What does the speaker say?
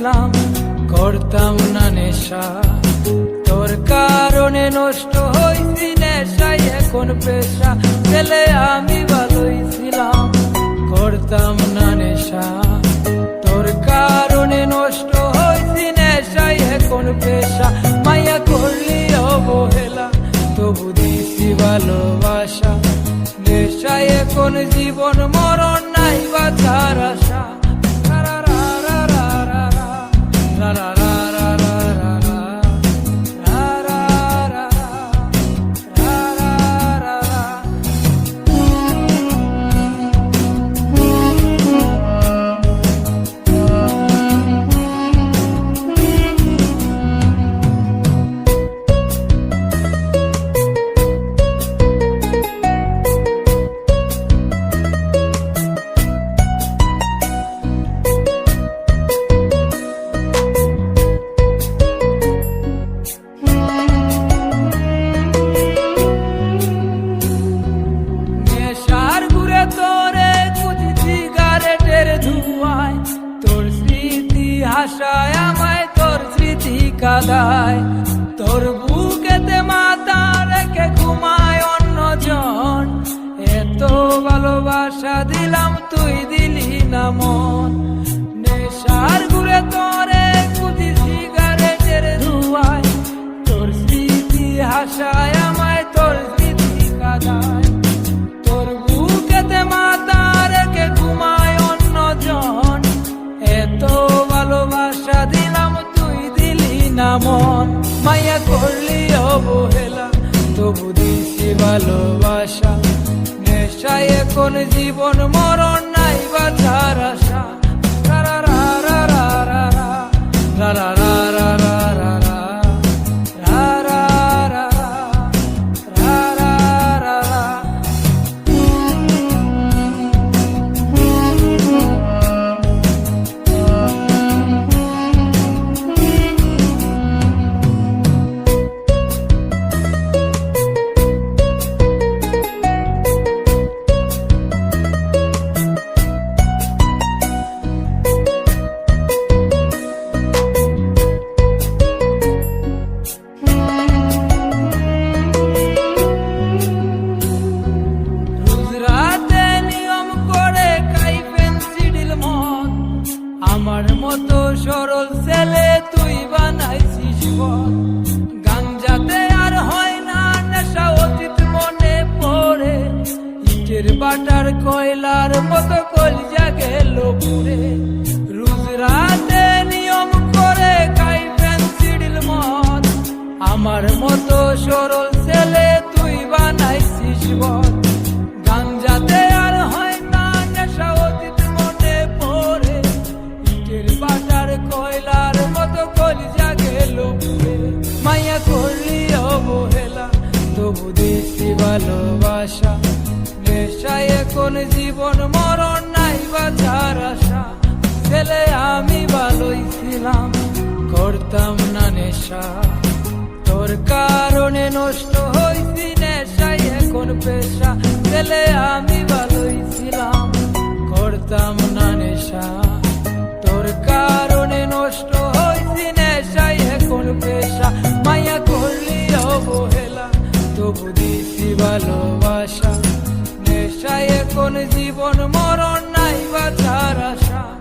ছিলাম করতাম না নেশা। তোর কারণে নষ্ট হয়েছি নেশাই এখন পেশা ছেলে আমি ভালোই ছিলাম। করতাম না নেশা, তোর কারণে নষ্ট হয়েছি নেশাই এখন পেশা। মায়া করলি অবহেলা তবু দিছি ভালোবাসা। নেশায় এখন জীবন মরণ নাই বাঁচার আশা। হাসায় আমায় তোর স্মৃতি কাদায়। তোর বুকেতে মাথা রেখে ঘুমায় অন্যজন। এত ভালোবাসা দিলাম, তুই দিলি না মন। নেশার ঘুরে তোরে কুচি সিগারেটের ধুয়ায়। তোর স্মৃতি হাসায় আমায় তোর ভালোবাসা দিলাম, তুই দিলি না মন। মায়া করলি অবহেলা, তবু দিছি ভালোবাসা। নেশায় এখন জীবন, মরণ নাই বাঁচার আশা। রা রা রা রা রা রা রা রা। মতো সরল ছেলে তুই বানাইছিস পথ গাঞ্জাতে আর হয় না, নেশা অতীত মনে পড়ে। ইটের বাটার কয়লার মতো কলজা গেল পুরে। রোজ রাতে নিয়ম করে খাই পেন্সিডিল মদ। আমার মতো সরল ছেলে তুই বানাইছিস বল মায়া করলি অবহেলা, তবু ভালোবাসা। এখন জীবন, মরণ নাই আশা। ছেলে আমি ভালোই ছিলাম, করতাম না নেশা। তোর কারণে নষ্ট হইছি নেশাই এখন পেশা। ছেলে আমি ভালোই ছিলাম, করতাম না নেশা। তোর কারণে নষ্ট তবু দিছি ভালোবাসা। নেশায় এখন জীবন মরণ নাই বাঁচার আশা।